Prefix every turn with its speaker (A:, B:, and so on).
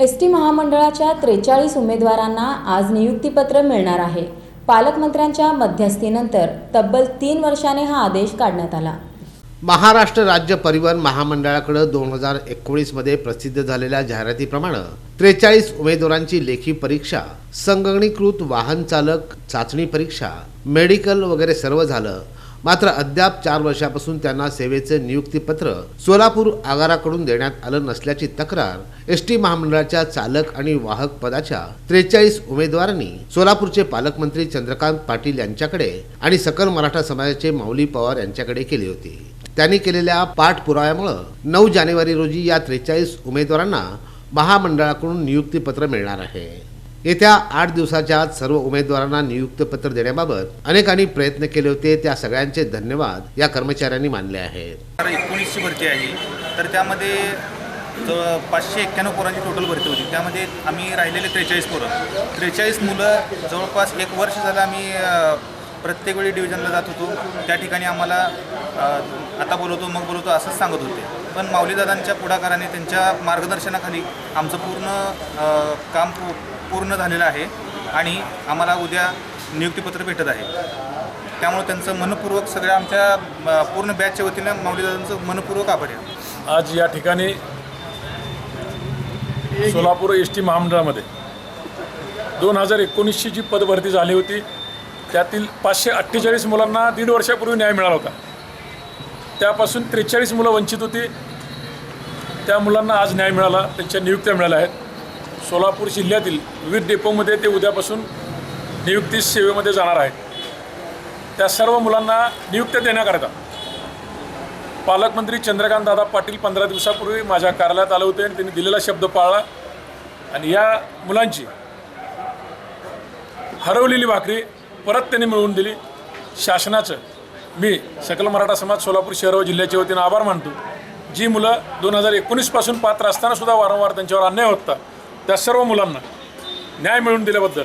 A: S T महामंडळाच्या त्रेचाळीस उमेदवारांना आज नियुक्तीपत्र मिळणार आहे. पालकमंत्र्यांच्या मध्यस्थीनंतर तब्बल तीन वर्षाने हा आदेश काढण्यात आला.
B: महाराष्ट्र राज्य परिवहन महामंडळाकडे दोन हजार एकोणीसमध्ये प्रसिद्ध झालेल्या जाहिरातीप्रमाणे त्रेचाळीस उमेदवारांची लेखी परीक्षा संगणकीकृत वाहन चालक चाचणी परीक्षा मेडिकल वगैरे सर्व झालं. मात्र अद्याप चार वर्षापासून त्यांना सेवेचे नियुक्तीपत्र सोलापूर आगाराकडून देण्यात आलं नसल्याची तक्रार एस टी महामंडळाच्या चालक आणि वाहक पदाच्या त्रेचाळीस उमेदवारांनी सोलापूरचे पालकमंत्री चंद्रकांत पाटील यांच्याकडे आणि सकल मराठा समाजाचे माऊली पवार यांच्याकडे केली होती. त्यांनी केलेल्या पाठपुराव्यामुळं नऊ जानेवारी रोजी या त्रेचाळीस उमेदवारांना महामंडळाकडून नियुक्तीपत्र मिळणार आहे. येत्या आठ दिवसाच्या आत सर्व उमेदवारांना नियुक्त पत्र देण्याबाबत अनेकांनी प्रयत्न केले होते. त्या सगळ्यांचे धन्यवाद या कर्मचाऱ्यांनी मानले आहेत.
C: तर एकोणीसची भरती आहे. तर त्यामध्ये पाचशे एक्क्याण्णव पोरांची टोटल भरती होती. त्यामध्ये आम्ही राहिलेले त्रेचाळीस पोरं. त्रेचाळीस मुलं जवळपास एक वर्ष झालं आम्ही प्रत्येक वेळी डिव्हिजनला जात होतो. त्या ठिकाणी आम्हाला आता बोलवतो मग बोलवतो असंच सांगत होते. पण माऊलीदादांच्या पुढाकाराने त्यांच्या मार्गदर्शनाखाली आमचं पूर्ण काम पूर्ण झालेलं आहे आणि आम्हाला उद्या नियुक्तीपत्र भेटत आहे. त्यामुळे त्यांचं मनपूर्वक सगळ्या आमच्या पूर्ण बॅचच्या वतीनं माऊलीदादांचं मनपूर्वक आभार आहे.
D: आज या ठिकाणी सोलापूर एस टी महामंडळामध्ये दोन हजार एकोणीसची जी पदभरती झाली होती त्यातील पाचशे अठ्ठेचाळीस मुलांना दीड वर्षापूर्वी न्याय मिळाला होता. त्यापासून त्रेचाळीस मुलं वंचित होती. त्या मुलांना आज न्याय मिळाला त्यांच्या नियुक्त्या मिळाल्या आहेत. सोलापूर जिल्ह्यातील विविध डेपोमध्ये ते उद्यापासून नियुक्ती सेवेमध्ये जाणार आहेत. त्या सर्व मुलांना नियुक्त्या देण्याकरता पालकमंत्री चंद्रकांत दादा पाटील पंधरा दिवसापूर्वी माझ्या कार्यालयात आले होते आणि त्यांनी दिलेला शब्द पाळला. आणि या मुलांची हरवलेली भाकरी परत त्यांनी मिळवून दिली. शासनाचं मी सकल मराठा समाज सोलापूर शहर व जिल्ह्याच्या वतीनं आभार मानतो. जी मुलं दोन हजार एकोणीसपासून पात्र असतानासुद्धा वारंवार त्यांच्यावर अन्याय होता. त्या सर्व मुलांना न्याय मिळवून दिल्याबद्दल